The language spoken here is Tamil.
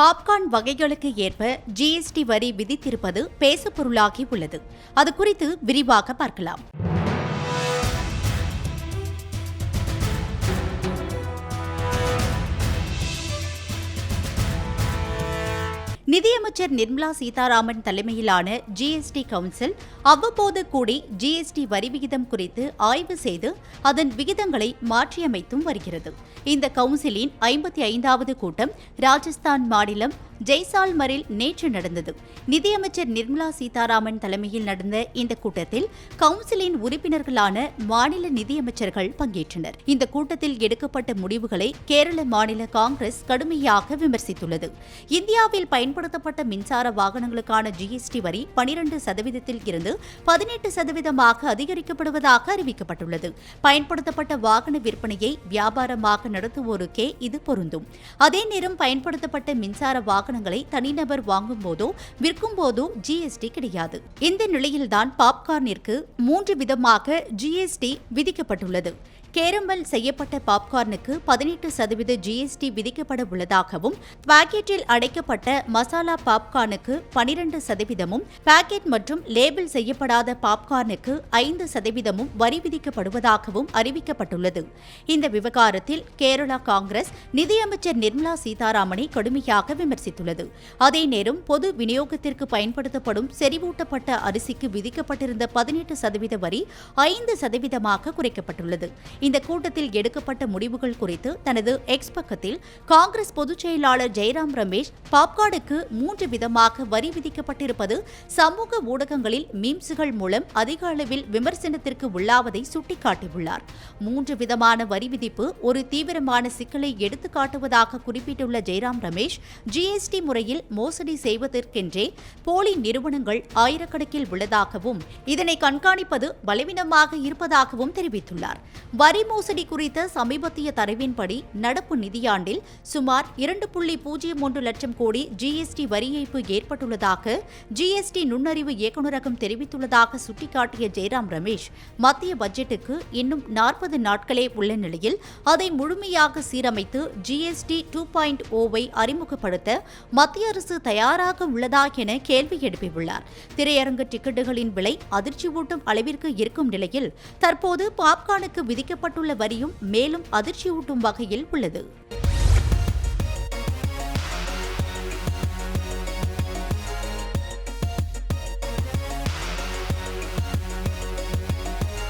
பாப்கார்ன் வகைகளுக்கு ஏற்ப ஜிஎஸ்டி வரி விதித்திருப்பது பேசுபொருளாகி உள்ளது. அது குறித்து விரிவாக பார்க்கலாம். நிதியமைச்சர் நிர்மலா சீதாராமன் தலைமையிலான ஜிஎஸ்டி கவுன்சில் அவ்வப்போது கூடி ஜிஎஸ்டி வரி விகிதம் குறித்து ஆய்வு செய்து அதன் விகிதங்களை மாற்றியமைத்தும் வருகிறது. இந்த கவுன்சிலின் ஐம்பத்தி ஐந்தாவது கூட்டம் ராஜஸ்தான் மாநிலம் ஜெய்சால்மரில் நேற்று நடந்தது. நிதியமைச்சர் நிர்மலா சீதாராமன் தலைமையில் நடந்த இந்த கூட்டத்தில் கவுன்சிலின் உறுப்பினர்களான மாநில நிதியமைச்சர்கள் பங்கேற்றனர். இந்த கூட்டத்தில் எடுக்கப்பட்ட முடிவுகளை கேரள மாநில காங்கிரஸ் கடுமையாக விமர்சித்துள்ளது. இந்தியாவில் பயன்படுத்தப்பட்ட மின்சார வாகனங்களுக்கான ஜிஎஸ்டி வரி பனிரண்டு சதவீதத்தில் இருந்து பதினெட்டு சதவீதமாக அதிகரிக்கப்படுவதாக அறிவிக்கப்பட்டுள்ளது. பயன்படுத்தப்பட்ட வாகன விற்பனையை வியாபாரமாக நடத்துவோருக்கே இது பொருந்தும். அதே நேரம் பயன்படுத்தப்பட்ட மின்சார வாகனங்களை தனிநபர் வாங்கும் போதோ விற்கும் போதோ ஜிஎஸ்டி கிடையாது. இந்த நிலையில்தான் பாப்கார்னிற்கு மூன்று விதமாக ஜிஎஸ்டி விதிக்கப்பட்டுள்ளது. கேரம்பல் செய்யப்பட்ட பாப்கார்னுக்கு பதினெட்டு சதவீத ஜிஎஸ்டி விதிக்கப்பட உள்ளதாகவும் பாக்கெட்டில் அடைக்கப்பட்ட மசாலா பாப்கார்னுக்கு பனிரெண்டு சதவீதமும் பாக்கெட் மற்றும் லேபிள் செய்யப்படாத பாப்கார்னுக்கு ஐந்து சதவீதமும் வரி விதிக்கப்படுவதாகவும் அறிவிக்கப்பட்டுள்ளது. இந்த விவகாரத்தில் கேரளா காங்கிரஸ் நிதியமைச்சர் நிர்மலா சீதாராமனை கடுமையாக விமர்சித்துள்ளது. அதே நேரம் பொது விநியோகத்திற்கு பயன்படுத்தப்படும் செறிவூட்டப்பட்ட அரிசிக்கு விதிக்கப்பட்டிருந்த பதினெட்டு சதவீத வரி ஐந்து சதவீதமாக குறைக்கப்பட்டுள்ளது. இந்த கூட்டத்தில் எடுக்கப்பட்ட முடிவுகள் குறித்து தனது எக்ஸ் பக்கத்தில் காங்கிரஸ் பொதுச் செயலாளர் ஜெயராம் ரமேஷ் பாப்கார்டுக்கு மூன்று விதமாக வரி விதிக்கப்பட்டிருப்பது சமூக ஊடகங்களில் மீம்ஸுகள் மூலம் அதிக அளவில் விமர்சனத்திற்கு உள்ளாவதை சுட்டிக்காட்டியுள்ளார். மூன்று விதமான வரி விதிப்பு ஒரு தீவிரமான சிக்கலை எடுத்துக்காட்டுவதாக குறிப்பிட்டுள்ள ஜெயராம் ரமேஷ் ஜிஎஸ்டி முறையில் மோசடி செய்வதற்கென்றே போலி நிறுவனங்கள் ஆயிரக்கணக்கில் உள்ளதாகவும் இதனை கண்காணிப்பது பலவீனமாக இருப்பதாகவும் தெரிவித்துள்ளார். வரி மோசடி குறித்த சமீபத்திய தரவின்படி நடப்பு நிதியாண்டில் சுமார் இரண்டு புள்ளி பூஜ்ஜியம் ஒன்று லட்சம் கோடி ஜிஎஸ்டி வரி ஏய்ப்பு ஏற்பட்டுள்ளதாக ஜிஎஸ்டி நுண்ணறிவு இயக்குநரகம் தெரிவித்துள்ளதாக சுட்டிக்காட்டிய ஜெயராம் ரமேஷ் மத்திய பட்ஜெட்டுக்கு இன்னும் நாற்பது நாட்களே உள்ள நிலையில் அதை முழுமையாக சீரமைத்து ஜிஎஸ்டி டூ பாயிண்ட் ஓவை அறிமுகப்படுத்த மத்திய அரசு தயாராக உள்ளதா என கேள்வி எழுப்பியுள்ளார். திரையரங்கு டிக்கெட்டுகளின் விலை அதிர்ச்சி ஊட்டும் அளவிற்கு இருக்கும் நிலையில் தற்போது பாப்கார்னுக்கு விதிக்க விதிக்கப்பட்டுள்ள வரியும் மேலும் அதிர்ச்சியூட்டும் வகையில் உள்ளது.